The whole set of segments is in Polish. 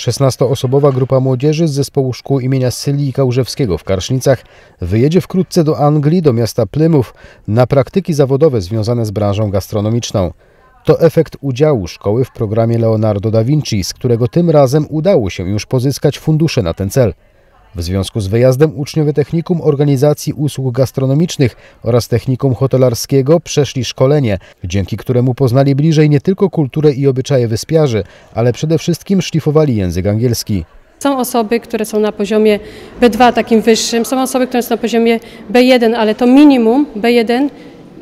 16-osobowa grupa młodzieży z zespołu szkół imienia Sylii Kałużewskiego w Karsznicach wyjedzie wkrótce do Anglii, do miasta Plymouth, na praktyki zawodowe związane z branżą gastronomiczną. To efekt udziału szkoły w programie Leonardo da Vinci, z którego tym razem udało się już pozyskać fundusze na ten cel. W związku z wyjazdem uczniowie Technikum Organizacji Usług Gastronomicznych oraz Technikum Hotelarskiego przeszli szkolenie, dzięki któremu poznali bliżej nie tylko kulturę i obyczaje wyspiarzy, ale przede wszystkim szlifowali język angielski. Są osoby, które są na poziomie B2 takim wyższym, są osoby, które są na poziomie B1, ale to minimum B1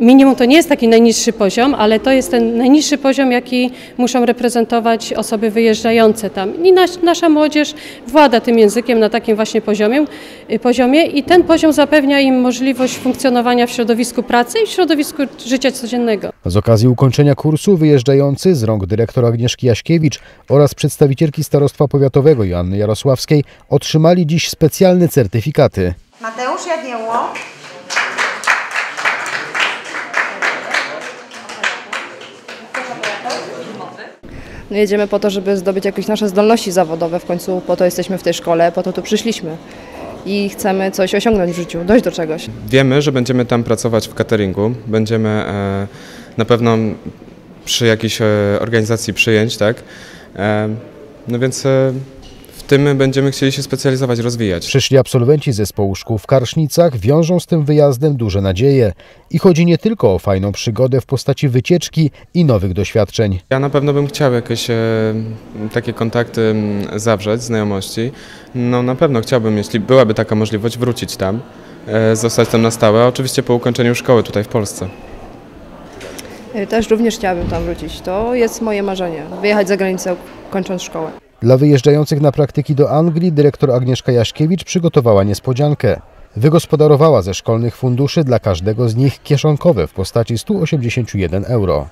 Minimum to nie jest taki najniższy poziom, ale to jest ten najniższy poziom, jaki muszą reprezentować osoby wyjeżdżające tam. I nas, nasza młodzież włada tym językiem na takim właśnie poziomie, y, poziomie i ten poziom zapewnia im możliwość funkcjonowania w środowisku pracy i w środowisku życia codziennego. Z okazji ukończenia kursu wyjeżdżający z rąk dyrektor Agnieszki Jaśkiewicz oraz przedstawicielki Starostwa Powiatowego Joanny Jarosławskiej otrzymali dziś specjalne certyfikaty. Mateusz Jagiełło. No jedziemy po to, żeby zdobyć jakieś nasze zdolności zawodowe. W końcu po to jesteśmy w tej szkole, po to tu przyszliśmy. I chcemy coś osiągnąć w życiu, dojść do czegoś. Wiemy, że będziemy tam pracować w cateringu. Będziemy e, na pewno przy jakiejś e, organizacji przyjęć, tak? E, no więc tym będziemy chcieli się specjalizować, rozwijać. Przyszli absolwenci zespołu szkół w Karsznicach wiążą z tym wyjazdem duże nadzieje. I chodzi nie tylko o fajną przygodę w postaci wycieczki i nowych doświadczeń. Ja na pewno bym chciał jakieś e, takie kontakty zawrzeć, znajomości. No na pewno chciałbym, jeśli byłaby taka możliwość, wrócić tam, e, zostać tam na stałe, a oczywiście po ukończeniu szkoły tutaj w Polsce. Y, Też również chciałabym tam wrócić. To jest moje marzenie, wyjechać za granicę kończąc szkołę. Dla wyjeżdżających na praktyki do Anglii dyrektor Agnieszka Jaśkiewicz przygotowała niespodziankę. Wygospodarowała ze szkolnych funduszy dla każdego z nich kieszonkowe w postaci 181 euro.